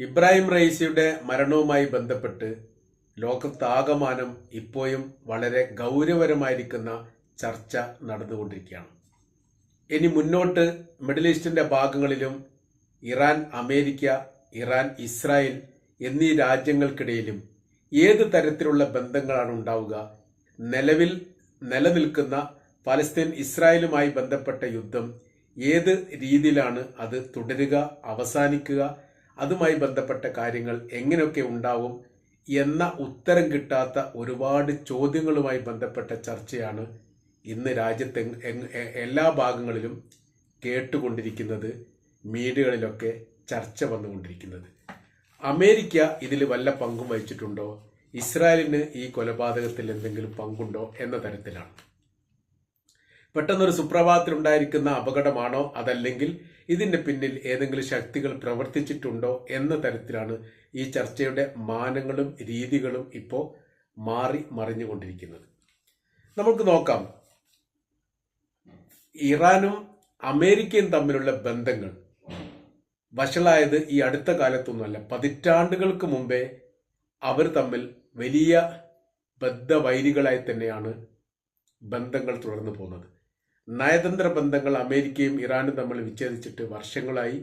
ഇബ്രാഹിം റൈസിയുടെ മരണവുമായി ബന്ധപ്പെട്ട് ലോകത്താകമാനം ഇപ്പോഴും വളരെ ഗൗരവരമായിരിക്കുന്ന ചർച്ച നടന്നുകൊണ്ടിരിക്കുകയാണ്. ഇനി മുന്നോട്ട് മിഡിൽ ഈസ്റ്റിന്റെ ഭാഗങ്ങളിലും ഇറാൻ അമേരിക്ക ഇറാൻ ഇസ്രായേൽ എന്നീ രാജ്യങ്ങൾക്കിടയിലും ഏത് തരത്തിലുള്ള ബന്ധങ്ങളാണ് ഉണ്ടാവുക? നിലവിൽ നിലനിൽക്കുന്ന പലസ്തീൻ ഇസ്രായേലുമായി ബന്ധപ്പെട്ട യുദ്ധം ഏത് രീതിയിലാണ് അത് തുടരുക അവസാനിക്കുക അതുമായി ബന്ധപ്പെട്ട കാര്യങ്ങൾ എങ്ങനെയൊക്കെ ഉണ്ടാവും എന്ന ഉത്തരം കിട്ടാത്ത ഒരുപാട് ചോദ്യങ്ങളുമായി ബന്ധപ്പെട്ട ചർച്ചയാണ് ഇന്ന് രാജ്യത്തെ എല്ലാ ഭാഗങ്ങളിലും കേട്ടുകൊണ്ടിരിക്കുന്നത് മീഡിയകളിലൊക്കെ ചർച്ച വന്നുകൊണ്ടിരിക്കുന്നത്. അമേരിക്ക ഇതിൽ വല്ല പങ്കും വഹിച്ചിട്ടുണ്ടോ? ഇസ്രായേലിന് ഈ കൊലപാതകത്തിൽ എന്തെങ്കിലും പങ്കുണ്ടോ എന്ന തരത്തിലാണ്. പെട്ടെന്നൊരു സുപ്രഭാതത്തിൽ ഉണ്ടായിരിക്കുന്ന അപകടമാണോ അതല്ലെങ്കിൽ ഇതിന്റെ പിന്നിൽ ഏതെങ്കിലും ശക്തികൾ പ്രവർത്തിച്ചിട്ടുണ്ടോ എന്ന തരത്തിലാണ് ഈ ചർച്ചയുടെ മാനങ്ങളും രീതികളും ഇപ്പോൾ മാറി മറിഞ്ഞുകൊണ്ടിരിക്കുന്നത്. നമുക്ക് നോക്കാം. ഇറാനും അമേരിക്കയും തമ്മിലുള്ള ബന്ധങ്ങൾ വഷളായത് ഈ അടുത്ത കാലത്തൊന്നുമല്ല. പതിറ്റാണ്ടുകൾക്ക് മുമ്പേ അവർ തമ്മിൽ വലിയ ബദ്ധവൈരികളായി തന്നെയാണ് ബന്ധങ്ങൾ തുടർന്നു പോകുന്നത്. നയതന്ത്ര ബന്ധങ്ങൾ അമേരിക്കയും ഇറാനും തമ്മിൽ വിച്ഛേദിച്ചിട്ട് വർഷങ്ങളായി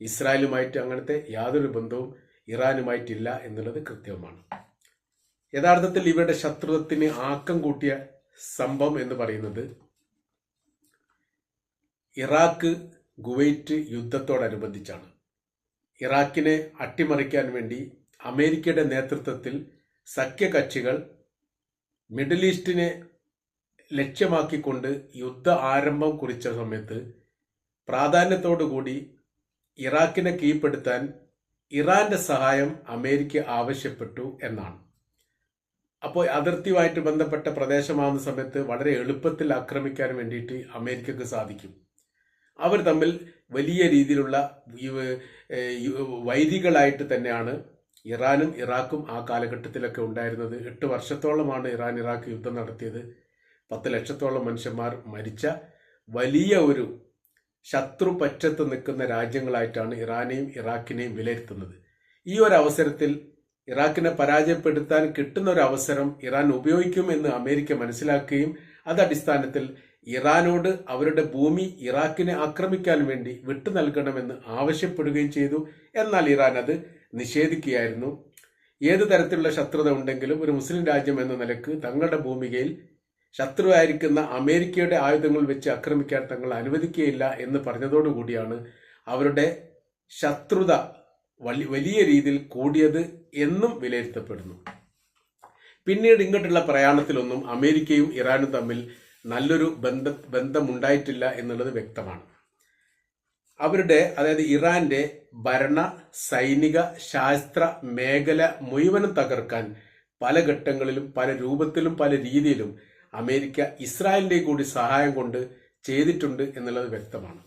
ഇസ്രായേലുമായിട്ട് അങ്ങനത്തെ യാതൊരു ബന്ധവും ഇറാനുമായിട്ടില്ല എന്നുള്ളത് കൃത്യമാണ് യഥാർത്ഥത്തിൽ ഇവരുടെ ശത്രുത്വത്തിന് ആക്കം കൂട്ടിയ സംഭവം എന്ന് പറയുന്നത് ഇറാഖ് കുവൈറ്റ് യുദ്ധത്തോടനുബന്ധിച്ചാണ്. ഇറാഖിനെ അട്ടിമറിക്കാൻ വേണ്ടി അമേരിക്കയുടെ നേതൃത്വത്തിൽ സഖ്യകക്ഷികൾ മിഡിൽ ഈസ്റ്റിനെ ലക്ഷ്യമാക്കിക്കൊണ്ട് യുദ്ധ ആരംഭം കുറിച്ച സമയത്ത് പ്രാധാന്യത്തോടുകൂടി ഇറാഖിനെ കീഴ്പ്പെടുത്താൻ ഇറാന്റെ സഹായം അമേരിക്ക ആവശ്യപ്പെട്ടു എന്നാണ്. അപ്പോൾ അതിർത്തിയുമായിട്ട് ബന്ധപ്പെട്ട പ്രദേശമാകുന്ന സമയത്ത് വളരെ എളുപ്പത്തിൽ ആക്രമിക്കാൻ വേണ്ടിയിട്ട് അമേരിക്കക്ക് സാധിക്കും. അവർ തമ്മിൽ വലിയ രീതിയിലുള്ള വൈരികളായിട്ട് തന്നെയാണ് ഇറാനും ഇറാഖും ആ കാലഘട്ടത്തിലൊക്കെ ഉണ്ടായിരുന്നത്. എട്ട് വർഷത്തോളമാണ് ഇറാൻ ഇറാഖ് യുദ്ധം നടത്തിയത്. പത്ത് ലക്ഷത്തോളം മനുഷ്യന്മാർ മരിച്ച വലിയ ഒരു ശത്രു പറ്റത്ത് നിൽക്കുന്ന രാജ്യങ്ങളായിട്ടാണ് ഇറാനെയും ഇറാഖിനെയും വിലയിരുത്തുന്നത്. ഈ ഒരു അവസരത്തിൽ ഇറാഖിനെ പരാജയപ്പെടുത്താൻ കിട്ടുന്ന ഒരു അവസരം ഇറാൻ ഉപയോഗിക്കും എന്ന് അമേരിക്ക മനസ്സിലാക്കുകയും അത് അടിസ്ഥാനത്തിൽ ഇറാനോട് അവരുടെ ഭൂമി ഇറാഖിനെ ആക്രമിക്കാൻ വേണ്ടി വിട്ടു നൽകണമെന്ന് ആവശ്യപ്പെടുകയും ചെയ്തു. എന്നാൽ ഇറാൻ അത് നിഷേധിക്കുകയായിരുന്നു. ഏത് തരത്തിലുള്ള ശത്രുത ഉണ്ടെങ്കിലും ഒരു മുസ്ലിം രാജ്യം എന്ന നിലയ്ക്ക് തങ്ങളുടെ ഭൂമികയിൽ ശത്രുവായിരിക്കുന്ന അമേരിക്കയുടെ ആയുധങ്ങൾ വെച്ച് ആക്രമിക്കാൻ തങ്ങൾ അനുവദിക്കുകയില്ല എന്ന് പറഞ്ഞതോടുകൂടിയാണ് അവരുടെ ശത്രുത വലിയ രീതിയിൽ കൂടിയത് എന്നും വിലയിരുത്തപ്പെടുന്നു. പിന്നീട് ഇങ്ങോട്ടുള്ള പ്രയാണത്തിലൊന്നും അമേരിക്കയും ഇറാനും തമ്മിൽ നല്ലൊരു ബന്ധ ബന്ധമുണ്ടായിട്ടില്ല എന്നുള്ളത് വ്യക്തമാണ്. അവരുടെ അതായത് ഇറാന്റെ ഭരണ സൈനിക ശാസ്ത്ര മേഖല മുഴുവനും തകർക്കാൻ പല ഘട്ടങ്ങളിലും പല രൂപത്തിലും പല രീതിയിലും അമേരിക്ക ഇസ്രായേലിന്റെയും കൂടി സഹായം കൊണ്ട് ചെയ്തിട്ടുണ്ട് എന്നുള്ളത് വ്യക്തമാണ്.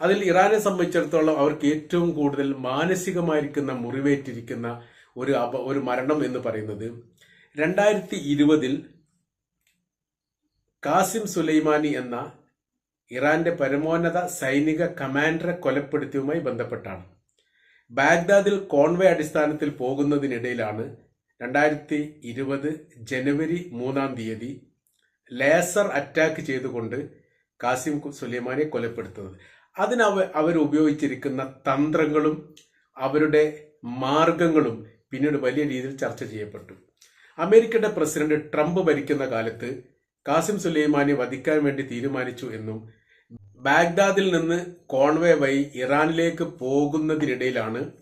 അതിൽ ഇറാനെ സംബന്ധിച്ചിടത്തോളം അവർക്ക് ഏറ്റവും കൂടുതൽ മാനസികമായിരിക്കുന്ന മുറിവേറ്റിരിക്കുന്ന ഒരു അപ ഒരു മരണം എന്ന് പറയുന്നത് രണ്ടായിരത്തി ഇരുപതിൽ കാസിം സുലൈമാനി എന്ന ഇറാന്റെ പരമോന്നത സൈനിക കമാൻഡറെ കൊലപ്പെടുത്തിയതുമായി ബന്ധപ്പെട്ടാണ്. ബാഗ്ദാദിൽ കോൺവേ അടിസ്ഥാനത്തിൽ പോകുന്നതിനിടയിലാണ് രണ്ടായിരത്തി ഇരുപത് ജനുവരി മൂന്നാം തീയതി ലേസർ അറ്റാക്ക് ചെയ്തുകൊണ്ട് കാസിം സുലൈമാനെ കൊലപ്പെടുത്തുന്നത്. അതിന് അവ ഉപയോഗിച്ചിരിക്കുന്ന തന്ത്രങ്ങളും അവരുടെ മാർഗങ്ങളും പിന്നീട് വലിയ രീതിയിൽ ചർച്ച ചെയ്യപ്പെട്ടു. അമേരിക്കയുടെ പ്രസിഡന്റ് ട്രംപ് ഭരിക്കുന്ന കാലത്ത് കാസിം സുലൈമാനെ വധിക്കാൻ വേണ്ടി തീരുമാനിച്ചു എന്നും ബാഗ്ദാദിൽ നിന്ന് കോൺവേ വഴി ഇറാനിലേക്ക് പോകുന്നതിനിടയിലാണ്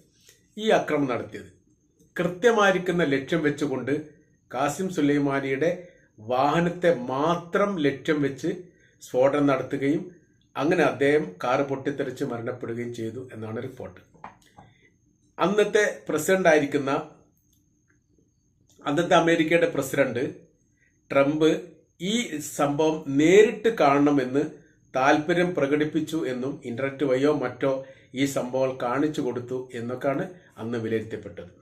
ഈ അക്രമം നടത്തിയത്. കൃത്യമായിരിക്കുന്ന ലക്ഷ്യം വെച്ചുകൊണ്ട് കാസിം സുലൈമാനിയുടെ വാഹനത്തെ മാത്രം ലക്ഷ്യം വെച്ച് സ്ഫോടനം നടത്തുകയും അങ്ങനെ അദ്ദേഹം കാറ് പൊട്ടിത്തെറിച്ച് മരണപ്പെടുകയും ചെയ്തു എന്നാണ് റിപ്പോർട്ട്. അന്നത്തെ പ്രസിഡന്റ് ആയിരിക്കുന്ന അന്നത്തെ അമേരിക്കയുടെ പ്രസിഡന്റ് ട്രംപ് ഈ സംഭവം നേരിട്ട് കാണണമെന്ന് താല്പര്യം പ്രകടിപ്പിച്ചു എന്നും ഇന്റർനെറ്റ് വഴിയോ മറ്റോ ഈ സംഭവങ്ങൾ കാണിച്ചു കൊടുത്തു എന്നൊക്കെയാണ് അന്ന് വിലയിരുത്തപ്പെട്ടത്.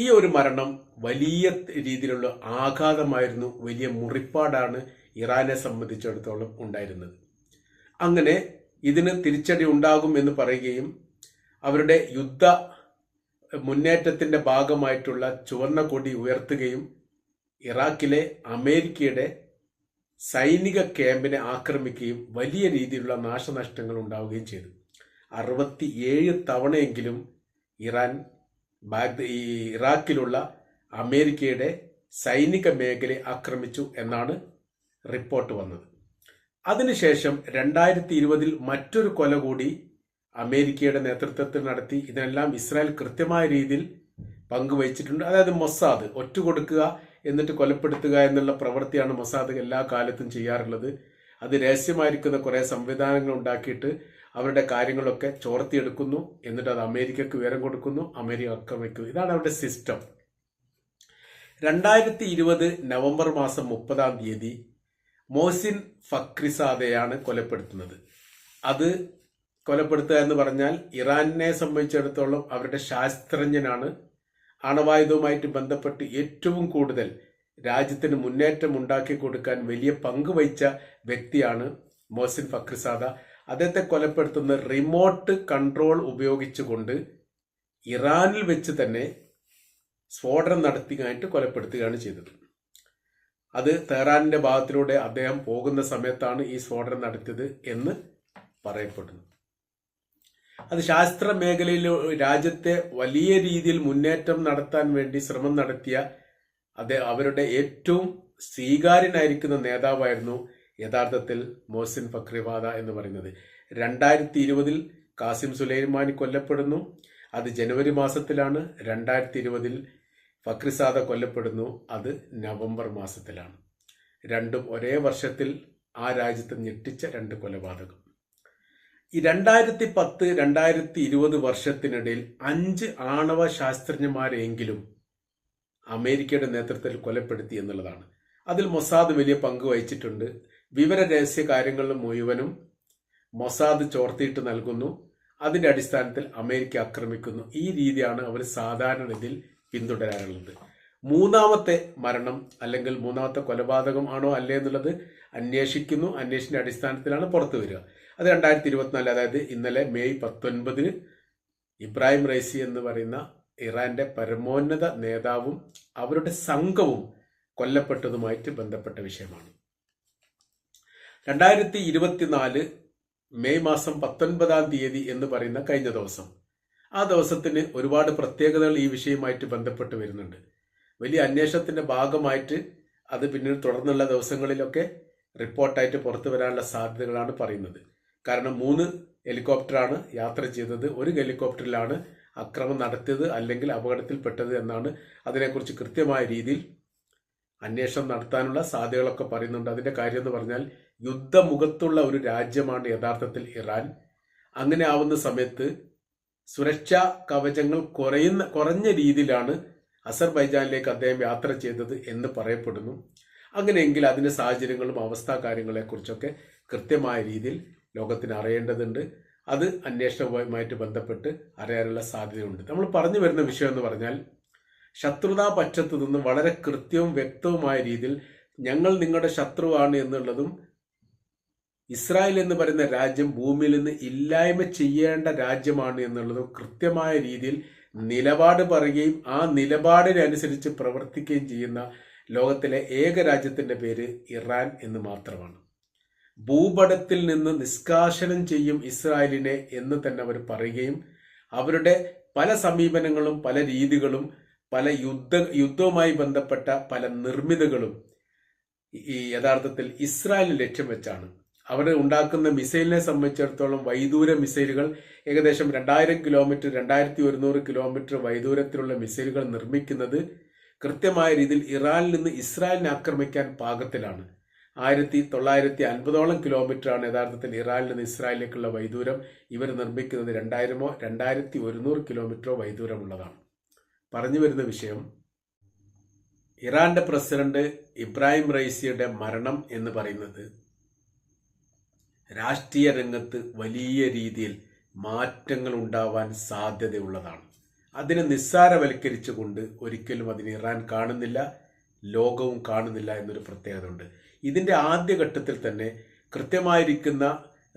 ഈ ഒരു മരണം വലിയ രീതിയിലുള്ള ആഘാതമായിരുന്നു വലിയ മുറിപ്പാടാണ് ഇറാനെ സംബന്ധിച്ചിടത്തോളം ഉണ്ടായിരുന്നത്. അങ്ങനെ ഇതിന് തിരിച്ചടി ഉണ്ടാകും എന്ന് പറയുകയും അവരുടെ യുദ്ധ മുന്നേറ്റത്തിന്റെ ഭാഗമായിട്ടുള്ള ചുവന്ന കൊടി ഉയർത്തുകയും ഇറാഖിലെ അമേരിക്കയുടെ സൈനിക ക്യാമ്പിനെ ആക്രമിക്കുകയും വലിയ രീതിയിലുള്ള നാശനഷ്ടങ്ങൾ ഉണ്ടാവുകയും ചെയ്തു. അറുപത്തിയേഴ് തവണയെങ്കിലും ഇറാൻ ബാഗ് ഈ ഇറാഖിലുള്ള അമേരിക്കയുടെ സൈനിക മേഖലയെ ആക്രമിച്ചു എന്നാണ് റിപ്പോർട്ട് വന്നത്. അതിനുശേഷം രണ്ടായിരത്തി ഇരുപതിൽ മറ്റൊരു കൊല കൂടി അമേരിക്കയുടെ നേതൃത്വത്തിൽ നടത്തി. ഇതിനെല്ലാം ഇസ്രായേൽ കൃത്യമായ രീതിയിൽ പങ്കുവഹിച്ചിട്ടുണ്ട്. അതായത് മൊസാദ് ഒറ്റ കൊടുക്കുക എന്നിട്ട് കൊലപ്പെടുത്തുക എന്നുള്ള പ്രവൃത്തിയാണ് മൊസാദ് എല്ലാ കാലത്തും ചെയ്യാറുള്ളത്. അത് രഹസ്യമായിരിക്കുന്ന കുറേ സംവിധാനങ്ങൾ ഉണ്ടാക്കിയിട്ട് അവരുടെ കാര്യങ്ങളൊക്കെ ചോർത്തിയെടുക്കുന്നു എന്നിട്ട് അത് അമേരിക്കക്ക് വിവരം കൊടുക്കുന്നു അമേരിക്ക ആക്രമിക്കുന്നു ഇതാണ് അവരുടെ സിസ്റ്റം രണ്ടായിരത്തി ഇരുപത് നവംബർ മാസം മുപ്പതാം തീയതി മോസിൻ ഫക്രിസാദയാണ് കൊലപ്പെടുത്തുന്നത്. അത് കൊലപ്പെടുത്തുക എന്ന് പറഞ്ഞാൽ ഇറാനെ സംബന്ധിച്ചിടത്തോളം അവരുടെ ശാസ്ത്രജ്ഞനാണ്. ആണവായുധവുമായിട്ട് ബന്ധപ്പെട്ട് ഏറ്റവും കൂടുതൽ രാജ്യത്തിന് മുന്നേറ്റം ഉണ്ടാക്കി കൊടുക്കാൻ വലിയ പങ്ക് വഹിച്ച വ്യക്തിയാണ് മോസിൻ ഫക്രിസാദ. അദ്ദേഹത്തെ കൊലപ്പെടുത്തുന്ന റിമോട്ട് കൺട്രോൾ ഉപയോഗിച്ചുകൊണ്ട് ഇറാനിൽ വെച്ച് തന്നെ സ്ഫോടനം നടത്തിയായിട്ട് കൊലപ്പെടുത്തുകയാണ് ചെയ്തത്. അത് തെഹ്റാനിന്റെ ഭാഗത്തിലൂടെ അദ്ദേഹം പോകുന്ന സമയത്താണ് ഈ സ്ഫോടനം നടത്തിയത് എന്ന് പറയപ്പെടുന്നു. അത് ശാസ്ത്ര മേഖലയിൽ രാജ്യത്തെ വലിയ രീതിയിൽ മുന്നേറ്റം നടത്താൻ വേണ്ടി ശ്രമം നടത്തിയ അദ്ദേഹം അവരുടെ ഏറ്റവും സ്വീകാര്യനായിരിക്കുന്ന നേതാവായിരുന്നു യഥാർത്ഥത്തിൽ മോസിൻ ഫക്രിവാദ എന്ന് പറയുന്നത്. രണ്ടായിരത്തി ഇരുപതിൽ കാസിം സുലൈമാനി കൊല്ലപ്പെടുന്നു. അത് ജനുവരി മാസത്തിലാണ്. രണ്ടായിരത്തി ഇരുപതിൽ ഫക്രിസാദ കൊല്ലപ്പെടുന്നു. അത് നവംബർ മാസത്തിലാണ്. രണ്ടും ഒരേ വർഷത്തിൽ ആ രാജ്യത്ത് ഞെട്ടിച്ച രണ്ട് കൊലപാതകം. ഈ രണ്ടായിരത്തി പത്ത് രണ്ടായിരത്തി ഇരുപത് വർഷത്തിനിടയിൽ അഞ്ച് ആണവ ശാസ്ത്രജ്ഞന്മാരെങ്കിലും അമേരിക്കയുടെ നേതൃത്വത്തിൽ കൊലപ്പെടുത്തി എന്നുള്ളതാണ്. അതിൽ മൊസാദ് വലിയ പങ്ക് വഹിച്ചിട്ടുണ്ട്. വിവര രഹസ്യ കാര്യങ്ങൾ മുഴുവനും മൊസാദ് ചോർത്തിയിട്ട് നൽകുന്നു. അതിന്റെ അടിസ്ഥാനത്തിൽ അമേരിക്ക ആക്രമിക്കുന്നു. ഈ രീതിയാണ് അവർ സാധാരണ ഇതിൽ പിന്തുടരാറുള്ളത്. മൂന്നാമത്തെ മരണം അല്ലെങ്കിൽ മൂന്നാമത്തെ കൊലപാതകം ആണോ അല്ലേ എന്നുള്ളത് അന്വേഷിക്കുന്നു. അന്വേഷണ അടിസ്ഥാനത്തിലാണ് പുറത്തു വരിക. അത് രണ്ടായിരത്തി ഇരുപത്തിനാല് അതായത് ഇന്നലെ മെയ് പത്തൊൻപതിന് ഇബ്രാഹിം റൈസി എന്ന് പറയുന്ന ഇറാന്റെ പരമോന്നത നേതാവും അവരുടെ സംഘവും കൊല്ലപ്പെട്ടതുമായിട്ട് ബന്ധപ്പെട്ട വിഷയമാണ്. രണ്ടായിരത്തി ഇരുപത്തിനാല് മെയ് മാസം പത്തൊൻപതാം തീയതി എന്ന് പറയുന്ന കഴിഞ്ഞ ദിവസം. ആ ദിവസത്തിന് ഒരുപാട് പ്രത്യേകതകൾ ഈ വിഷയമായിട്ട് ബന്ധപ്പെട്ട് വരുന്നുണ്ട്. വലിയ അന്വേഷണത്തിന്റെ ഭാഗമായിട്ട് അത് പിന്നീട് തുടർന്നുള്ള ദിവസങ്ങളിലൊക്കെ റിപ്പോർട്ടായിട്ട് പുറത്തു വരാനുള്ള സാധ്യതകളാണ് പറയുന്നത്. കാരണം മൂന്ന് ഹെലികോപ്റ്ററാണ് യാത്ര ചെയ്തത്. ഒരു ഹെലികോപ്റ്ററിലാണ് അക്രമം നടത്തിയത് അല്ലെങ്കിൽ അപകടത്തിൽപ്പെട്ടത് എന്നാണ് അതിനെക്കുറിച്ച് കൃത്യമായ രീതിയിൽ അന്വേഷണം നടത്താനുള്ള സാധ്യതകളൊക്കെ പറയുന്നുണ്ട്. അതിന്റെ കാര്യം എന്ന് പറഞ്ഞാൽ യുദ്ധമുഖത്തുള്ള ഒരു രാജ്യമാണ് യഥാർത്ഥത്തിൽ ഇറാൻ. അങ്ങനെ ആവുന്ന സമയത്ത് സുരക്ഷാ കവചങ്ങൾ കുറയുന്ന കുറഞ്ഞ രീതിയിലാണ് അസർബൈജാനിലേക്ക് അദ്ദേഹം യാത്ര ചെയ്തത് എന്ന് പറയപ്പെടുന്നു. അങ്ങനെയെങ്കിൽ അതിന്റെ സാഹചര്യങ്ങളും അവസ്ഥാ കാര്യങ്ങളെക്കുറിച്ചൊക്കെ കൃത്യമായ രീതിയിൽ ലോകത്തിന് അറിയേണ്ടതുണ്ട്. അത് അന്വേഷണവുമായിട്ട് ബന്ധപ്പെട്ട് അറിയാനുള്ള സാധ്യതയുണ്ട്. നമ്മൾ പറഞ്ഞു വരുന്ന വിഷയം എന്ന് പറഞ്ഞാൽ ശത്രുതാ പക്ഷത്തു നിന്ന് വളരെ കൃത്യവും വ്യക്തവുമായ രീതിയിൽ ഞങ്ങൾ നിങ്ങളുടെ ശത്രുവാണ് എന്നുള്ളതും ഇസ്രായേൽ എന്ന് പറയുന്ന രാജ്യം ഭൂമിയിൽ നിന്ന് ഇല്ലായ്മ ചെയ്യേണ്ട രാജ്യമാണ് എന്നുള്ളത് കൃത്യമായ രീതിയിൽ നിലപാട് പറയുകയും ആ നിലപാടിനനുസരിച്ച് പ്രവർത്തിക്കുകയും ചെയ്യുന്ന ലോകത്തിലെ ഏക രാജ്യത്തിന്റെ പേര് ഇറാൻ എന്ന് മാത്രമാണ്. ഭൂപടത്തിൽ നിന്ന് നിഷ്കാശനം ചെയ്യും ഇസ്രായേലിനെ എന്ന് തന്നെ അവർ പറയുകയും അവരുടെ പല സമീപനങ്ങളും പല രീതികളും പല യുദ്ധ യുദ്ധവുമായി ബന്ധപ്പെട്ട പല നിർമ്മിതകളും ഈ യഥാർത്ഥത്തിൽ ഇസ്രായേൽ ലക്ഷ്യം വെച്ചാണ്. അവർ ഉണ്ടാക്കുന്ന മിസൈലിനെ സംബന്ധിച്ചിടത്തോളം വൈദൂര മിസൈലുകൾ ഏകദേശം രണ്ടായിരം കിലോമീറ്റർ രണ്ടായിരത്തി ഒരുന്നൂറ് കിലോമീറ്റർ വൈദൂരത്തിലുള്ള മിസൈലുകൾ നിർമ്മിക്കുന്നത് കൃത്യമായ രീതിയിൽ ഇറാനിൽ നിന്ന് ഇസ്രായേലിനെ ആക്രമിക്കാൻ പാകത്തിലാണ്. ആയിരത്തി തൊള്ളായിരത്തി അൻപതോളം കിലോമീറ്ററാണ് യഥാർത്ഥത്തിൽ ഇറാനിൽ നിന്ന് ഇസ്രായേലിലേക്കുള്ള വൈദൂരം ഇവർ നിർമ്മിക്കുന്നത്. രണ്ടായിരമോ രണ്ടായിരത്തി ഒരുന്നൂറ് കിലോമീറ്ററോ വൈദൂരമുള്ളതാണ്. പറഞ്ഞു വരുന്ന വിഷയം ഇറാന്റെ പ്രസിഡന്റ് ഇബ്രാഹിം റൈസിയുടെ മരണം എന്ന് പറയുന്നത് രാഷ്ട്രീയ രംഗത്ത് വലിയ രീതിയിൽ മാറ്റങ്ങൾ ഉണ്ടാവാൻ സാധ്യതയുള്ളതാണ്. അതിനെ നിസ്സാരവൽക്കരിച്ചുകൊണ്ട് ഒരിക്കലും അതിന് ഇറാൻ കാണുന്നില്ല ലോകവും കാണുന്നില്ല എന്നൊരു പ്രത്യേകത ഉണ്ട് ഇതിന്റെ ആദ്യഘട്ടത്തിൽ തന്നെ കൃത്യമായിരിക്കുന്ന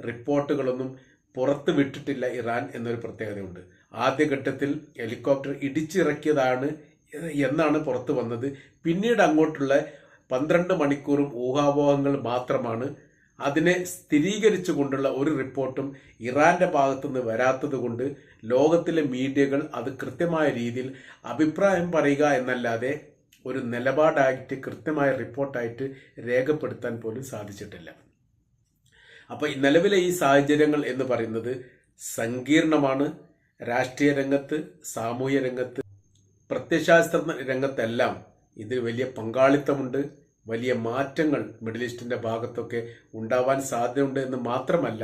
റിപ്പോർട്ടുകളൊന്നും പുറത്തു വിട്ടിട്ടില്ല ഇറാൻ എന്നൊരു പ്രത്യേകതയുണ്ട്. ആദ്യഘട്ടത്തിൽ ഹെലികോപ്റ്റർ ഇടിച്ചിറക്കിയതാണ് എന്നാണ് പുറത്തു വന്നത്. പിന്നീട് അങ്ങോട്ടുള്ള പന്ത്രണ്ട് മണിക്കൂറും ഊഹാപോഹങ്ങൾ മാത്രമാണ് അതിനെ സ്ഥിരീകരിച്ചു കൊണ്ടുള്ള ഒരു റിപ്പോർട്ടും ഇറാന്റെ ഭാഗത്തുനിന്ന് വരാത്തത് കൊണ്ട് ലോകത്തിലെ മീഡിയകൾ അത് കൃത്യമായ രീതിയിൽ അഭിപ്രായം പറയുക എന്നല്ലാതെ ഒരു നിലപാടായിട്ട് കൃത്യമായ റിപ്പോർട്ടായിട്ട് രേഖപ്പെടുത്താൻ പോലും സാധിച്ചിട്ടില്ല. അപ്പോൾ നിലവിലെ ഈ സാഹചര്യങ്ങൾ എന്ന് പറയുന്നത് സങ്കീർണമാണ്. രാഷ്ട്രീയ രംഗത്ത് സാമൂഹ്യ രംഗത്ത് പ്രത്യശാസ്ത്ര രംഗത്തെല്ലാം ഇതിൽ വലിയ പങ്കാളിത്തമുണ്ട്. വലിയ മാറ്റങ്ങൾ മിഡിൽ ഈസ്റ്റിന്റെ ഭാഗത്തൊക്കെ ഉണ്ടാവാൻ സാധ്യതയുണ്ട് എന്ന് മാത്രമല്ല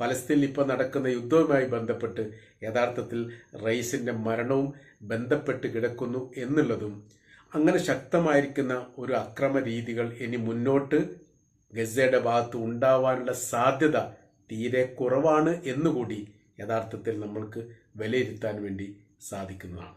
ഫലസ്തീനിൽ ഇപ്പോൾ നടക്കുന്ന യുദ്ധവുമായി ബന്ധപ്പെട്ട് യഥാർത്ഥത്തിൽ റൈസിന്റെ മരണവും ബന്ധപ്പെട്ട് കിടക്കുന്നു എന്നുള്ളതും അങ്ങനെ ശക്തമായിരിക്കുന്ന ഒരു അക്രമ രീതികൾ ഇനി മുന്നോട്ട് ഗസയുടെ ഭാഗത്ത് ഉണ്ടാവാനുള്ള സാധ്യത തീരെ കുറവാണ് എന്നുകൂടി യഥാർത്ഥത്തിൽ നമ്മൾക്ക് വിലയിരുത്താൻ വേണ്ടി സാധിക്കുന്നതാണ്.